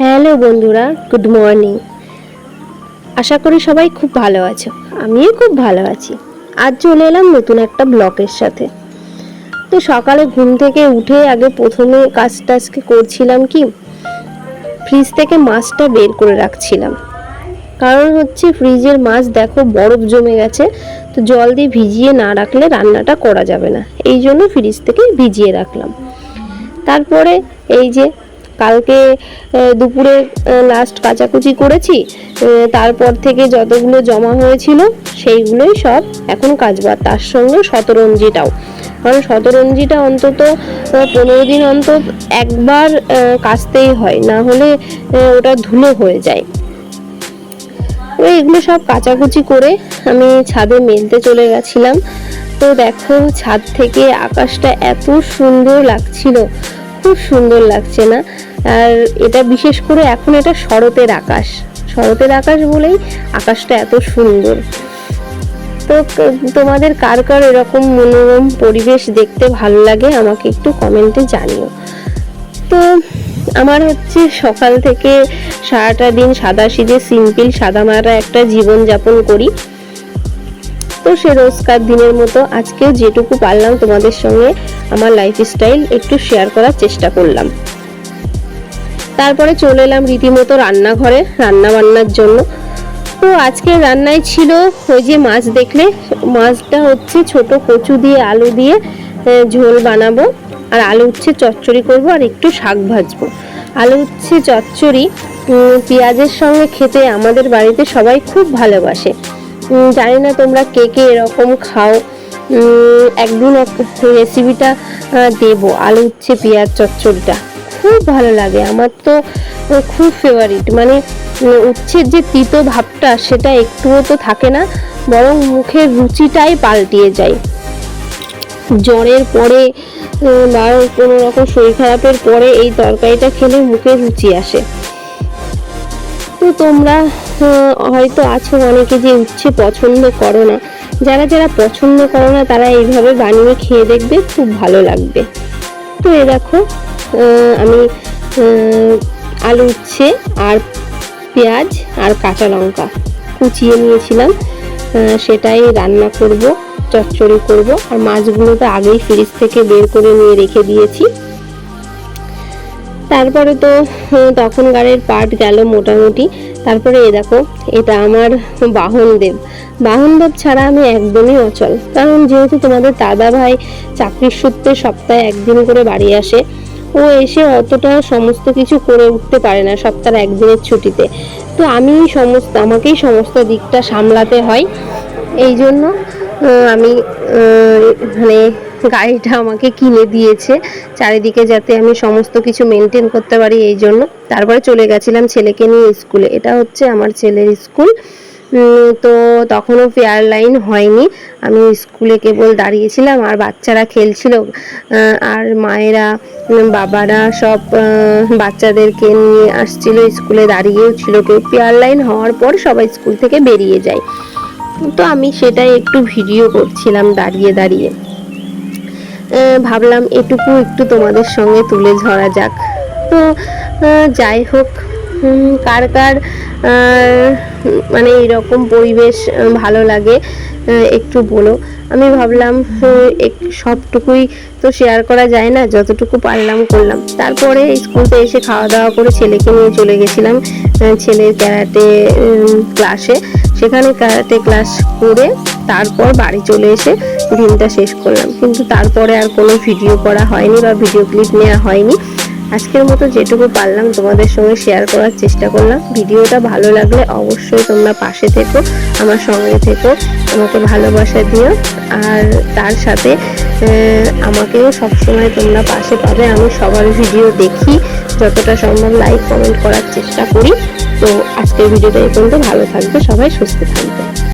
Hello বন্ধুরা good morning আশা করি সবাই খুব ভালো আছো, আমিও খুব ভালো আছি। আজ চলে এলাম নতুন একটা ব্লকের সাথে। তো সকালে ঘুম থেকে উঠে আগে প্রথমে কাজ টাজকে করছিলাম কি ফ্রিজ থেকে মাছটা বের করে রাখছিলাম। কারণ হচ্ছে ফ্রিজের মাছ দেখো বরফ জমে গেছে, তো জল দিয়ে ভিজিয়ে না রাখলে রান্নাটা করা যাবে না। এই জন্য ফ্রিজ থেকে ভিজিয়ে রাখলাম। তারপরে এই যে কালকে দুপুরে লাস্ট কাচাকুচি করেছি তারপর থেকে যতগুলো জমা হয়েছিল, সেইগুলোই সব এখন কাচবার তার সঙ্গে শতরঞ্জিটাও। কারণ শতরঞ্জিটা অন্তত পনেরো দিন অন্তত একবার কাচতেই হয়, না হলে ওটা ধুলো হয়ে যায়। এগুলো সব কাচাকুচি করে আমি ছাদে মেলতে চলে গেছিলাম। তো দেখো, ছাদ থেকে আকাশটা এত সুন্দর লাগছিল। খুব সুন্দর লাগছে না। আর এটা বিশেষ করে এখন এটা শরতের আকাশ। শরতের আকাশ বলেই আকাশটা এত সুন্দর। তো তোমাদের কার কার এরকম মনোরম পরিবেশ দেখতে ভালো লাগে আমাকে একটু কমেন্টে জানিও। তো আমার হচ্ছে সকাল থেকে সারাটা দিন সাদা সিধে সিম্পল সাদা মারা একটা জীবনযাপন করি। তো সে রোজকার দিনের মতো আজকে যেটুকু পারলাম তোমাদের সঙ্গে আমার লাইফস্টাইল একটু শেয়ার করার চেষ্টা করলাম। তারপরে চলে এলাম রীতিমতো রান্নাঘরে রান্না বান্নার জন্য। তো আজকে রান্নায় ছিল ওই যে মাছ দেখলে, মাছটা হচ্ছে ছোট কচু দিয়ে আলু দিয়ে ঝোল বানাবো। আর আলু হচ্ছে চচ্চড়ি করব আর একটু শাক ভাজবো। আলু হচ্ছে চচ্চড়ি পেঁয়াজের সঙ্গে খেতে আমাদের বাড়িতে সবাই খুব ভালোবাসে। জানি না তোমরা কে কে এরকম খাও। একদিন এক রেসিপিটা দেবো, আলু হচ্ছে পেঁয়াজ, চচ্চড়িটা। খুব ভালো লাগে, আমার তো খুব ফেভারিট মানে উচ্ছের যে তিতো ভাবটা, সেটা একটুও তো থাকে না, বরং মুখের রুচিটাই পাল্টিয়ে যায়। জ্বরের পরে বা কোনো রকম শরীর খারাপের পরে এই তরকারিটা খেলে মুখে রুচি আসে। তো তোমরা হয়তো আছো অনেকে যে উচ্ছে পছন্দ করো না। যারা যারা পছন্দ করো না, তারা এইভাবে বানিয়ে খেয়ে দেখবে, খুব ভালো লাগবে। তো এ দেখো আমি আলু উচ্ছে, আর পেঁয়াজ, আর কাঁচা লঙ্কা কুচিয়ে নিয়েছিলাম। সেটাই রান্না করব, চচ্চড়ি করব, আর মাছগুলো তো আগেই ফ্রিজ থেকে বের করে নিয়ে রেখে দিয়েছি। তারপরে তো তখনকারের পাট গেল মোটামুটি। তারপরে এ দেখো, এটা আমার বাহনদেব। বাহনদেব ছাড়া আমি একদমই অচল, কারণ যেহেতু তোমাদের দাদা ভাই চাকরির সূত্রে সপ্তাহে একদিন করে বাড়ি আসে, ও এসে অতটা সমস্ত কিছু করে উঠতে পারে না সপ্তাহের একদিনের ছুটিতে। তো আমি সমস্ত, আমাকেই সমস্ত দিকটা সামলাতে হয়। এই জন্য আমি মানে গাড়িটা আমাকে কিনে দিয়েছে। চারিদিকে যাতে আমি সমস্ত কিছু মেনটেন করতে পারি এই জন্য। তারপরে চলে গেছিলাম ছেলেকে নিয়ে স্কুলে এটা হচ্ছে আমার ছেলের স্কুল তো তখনও ফেয়ার লাইন হয়নি। আমি স্কুলে কেবল দাঁড়িয়েছিলাম আর বাচ্চারা খেলছিল। আর মায়েরা বাবারা সব বাচ্চাদেরকে নিয়ে আসছিল স্কুলে দাঁড়িয়েও ছিল কেউ। ফেয়ার লাইন হওয়ার পর সবাই স্কুল থেকে বেরিয়ে যায়। তো আমি সেটাই একটু ভিডিও করছিলাম দাঁড়িয়ে দাঁড়িয়ে। ভাবলাম এটুকু একটু তোমাদের সঙ্গে তুলে ধরা যাক। তো যাই হোক কার কার মানে এরকম পরিবেশ ভালো লাগে একটু বলো। আমি ভাবলাম সবটুকুই তো শেয়ার করা যায় না, যতটুকু পারলাম করলাম। তারপরে স্কুলতে এসে খাওয়া দাওয়া করে ছেলেকে নিয়ে চলে গেছিলাম ছেলের ক্যারাটে ক্লাসে সেখানে ক্যারাটে ক্লাস করে তারপর বাড়ি চলে এসে দিনটা শেষ করলাম। কিন্তু তারপরে আর কোনো ভিডিও করা হয়নি বা ভিডিও ক্লিপ নেওয়া হয়নি। আজকের মতো যেটুকু পারলাম তোমাদের সঙ্গে শেয়ার করার চেষ্টা করলাম। ভিডিওটা ভালো লাগলে অবশ্যই তোমরা পাশে থেকো, আমার সঙ্গে থেকো, আমাকে ভালোবাসা দিও। আর তার সাথে আমাকেও সবসময় তোমরা পাশে পাবে। আমি সবার ভিডিও দেখি, যতটা সম্ভব লাইক কমেন্ট করার চেষ্টা করি। তো আজকের ভিডিওটা এই পর্যন্ত। ভালো থাকবে, সবাই সুস্থ থাকবে।